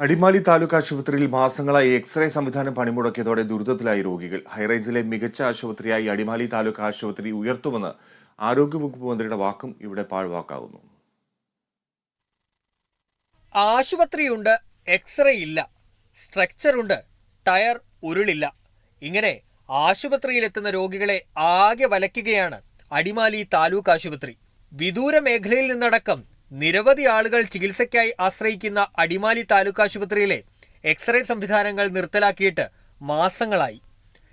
അടിമാലി താലൂക്ക് ആശുപത്രിയിൽ മാസങ്ങളായി എക്സ്റേ സംവിധാനം പണിമുടക്കിയതോടെ ദുരിതത്തിലായി രോഗികൾ. ഹൈറേഞ്ചിലെ മികച്ച ആശുപത്രിയായി അടിമാലി താലൂക്ക് ആശുപത്രി ഉയർത്തുമെന്ന് ആരോഗ്യവകുപ്പ് മന്ത്രിയുടെ വാക്കും ഇവിടെ പാഴ്വാക്കാവുന്നു. ആശുപത്രിയുണ്ട് എക്സ്റേ ഇല്ല സ്ട്രക്ചറുണ്ട് ടയർ ഉരുളില്ല. ഇങ്ങനെ ആശുപത്രിയിലെത്തുന്ന രോഗികളെ ആകെ വലയ്ക്കുകയാണ് അടിമാലി താലൂക്ക് ആശുപത്രി. വിദൂര മേഖലയിൽ നിന്നടക്കം നിരവധി ആളുകൾ ചികിത്സയ്ക്കായി ആശ്രയിക്കുന്ന അടിമാലി താലൂക്ക് ആശുപത്രിയിലെ എക്സ്റേ സംവിധാനങ്ങൾ നിർത്തലാക്കിയിട്ട് മാസങ്ങളായി.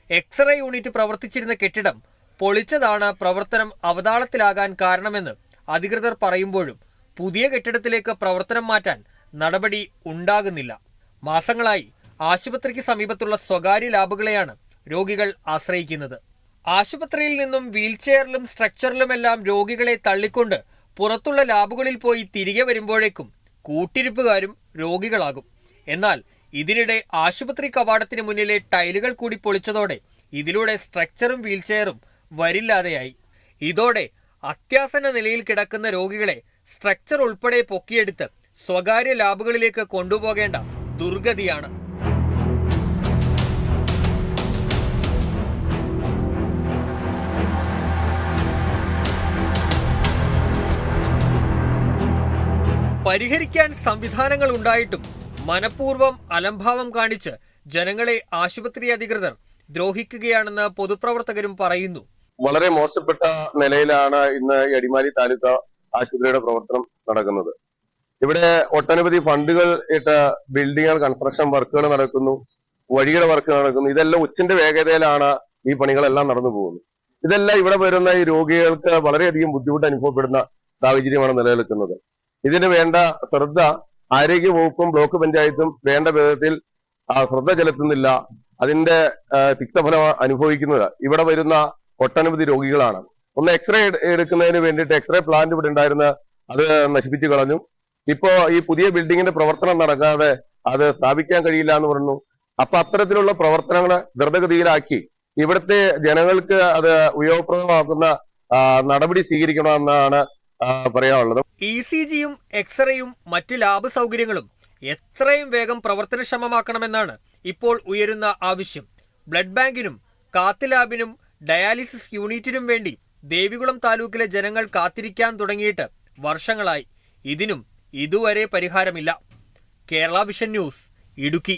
എക്സ്റേ യൂണിറ്റ് പ്രവർത്തിച്ചിരുന്ന കെട്ടിടം പൊളിച്ചതാണ് പ്രവർത്തനം അവതാളത്തിലാകാൻ കാരണമെന്ന് അധികൃതർ പറയുമ്പോഴും പുതിയ കെട്ടിടത്തിലേക്ക് പ്രവർത്തനം മാറ്റാൻ നടപടി ഉണ്ടാകുന്നില്ല. മാസങ്ങളായി ആശുപത്രിക്ക് സമീപത്തുള്ള സ്വകാര്യ ലാബുകളെയാണ് രോഗികൾ ആശ്രയിക്കുന്നത്. ആശുപത്രിയിൽ നിന്നും വീൽചെയറിലും സ്ട്രക്ചറിലുമെല്ലാം രോഗികളെ തള്ളിക്കൊണ്ട് പുറത്തുള്ള ലാബുകളിൽ പോയി തിരികെ വരുമ്പോഴേക്കും കൂട്ടിരിപ്പുകാരും രോഗികളാകും. എന്നാൽ ഇതിനിടെ ആശുപത്രി കവാടത്തിന് മുന്നിലെ ടൈലുകൾ കൂടി പൊളിച്ചതോടെ ഇതിലൂടെ സ്ട്രക്ചറും വീൽചെയറും വരില്ലാതെയായി. ഇതോടെ അത്യാസന്ന നിലയിൽ കിടക്കുന്ന രോഗികളെ സ്ട്രക്ചർ ഉൾപ്പെടെ പൊക്കിയെടുത്ത് സ്വകാര്യ ലാബുകളിലേക്ക് കൊണ്ടുപോകേണ്ട ദുർഗതിയാണ്. പരിഹരിക്കാൻ സംവിധാനങ്ങൾ ഉണ്ടായിട്ടും മനഃപൂർവം അലംഭാവം കാണിച്ച് ജനങ്ങളെ ആശുപത്രി അധികൃതർ ദ്രോഹിക്കുകയാണെന്ന് പൊതുപ്രവർത്തകരും പറയുന്നു. വളരെ മോശപ്പെട്ട നിലയിലാണ് ഇന്ന് എടിമാലി താലൂക്ക് ആശുപത്രിയുടെ പ്രവർത്തനം നടക്കുന്നത്. ഇവിടെ ഒട്ടനവധി ഫണ്ടുകൾ ഇട്ട് ബിൽഡിങ്ങുകൾ കൺസ്ട്രക്ഷൻ വർക്കുകൾ നടക്കുന്നു വഴിയുടെ വർക്ക് നടക്കുന്നു. ഇതെല്ലാം ഉച്ചിന്റെ വേഗതയിലാണ് ഈ പണികളെല്ലാം നടന്നു പോകുന്നത്. ഇതെല്ലാം ഇവിടെ വരുന്ന ഈ രോഗികൾക്ക് വളരെയധികം ബുദ്ധിമുട്ട് അനുഭവപ്പെടുന്ന സാഹചര്യമാണ് നിലനിൽക്കുന്നത്. ഇതിന് വേണ്ട ശ്രദ്ധ ആരോഗ്യ വകുപ്പും ബ്ലോക്ക് പഞ്ചായത്തും വേണ്ട വിധത്തിൽ ശ്രദ്ധ ചെലുത്തുന്നില്ല. അതിന്റെ തിക്തഫലം അനുഭവിക്കുന്നത് ഇവിടെ വരുന്ന ഒട്ടനവധി രോഗികളാണ്. ഒന്ന് എക്സ്റേ എടുക്കുന്നതിന് വേണ്ടിയിട്ട് എക്സ്റേ പ്ലാന്റ് ഇവിടെ ഉണ്ടായിരുന്ന അത് നശിപ്പിച്ചു കളഞ്ഞു. ഇപ്പോ ഈ പുതിയ ബിൽഡിങ്ങിന്റെ പ്രവർത്തനം നടക്കാതെ അത് സ്ഥാപിക്കാൻ കഴിയില്ല എന്ന് പറഞ്ഞു. അപ്പൊ അത്തരത്തിലുള്ള പ്രവർത്തനങ്ങൾ ദ്രുതഗതിയിലാക്കി ഇവിടുത്തെ ജനങ്ങൾക്ക് അത് ഉപയോഗപ്രദമാക്കുന്ന നടപടി സ്വീകരിക്കണമെന്നാണ് പറയാനുള്ളത്. ഇ സി ജിയും എക്സ്റേയും മറ്റ് ലാബ് സൗകര്യങ്ങളും എത്രയും വേഗം പ്രവർത്തനക്ഷമമാക്കണമെന്നാണ് ഇപ്പോൾ ഉയരുന്ന ആവശ്യം. ബ്ലഡ് ബാങ്കിനും കാത്ത് ലാബിനും ഡയാലിസിസ് യൂണിറ്റിനും വേണ്ടി ദേവികുളം താലൂക്കിലെ ജനങ്ങൾ കാത്തിരിക്കാൻ തുടങ്ങിയിട്ട് വർഷങ്ങളായി. ഇതിനും ഇതുവരെ പരിഹാരമില്ല. Kerala vision news Idukki.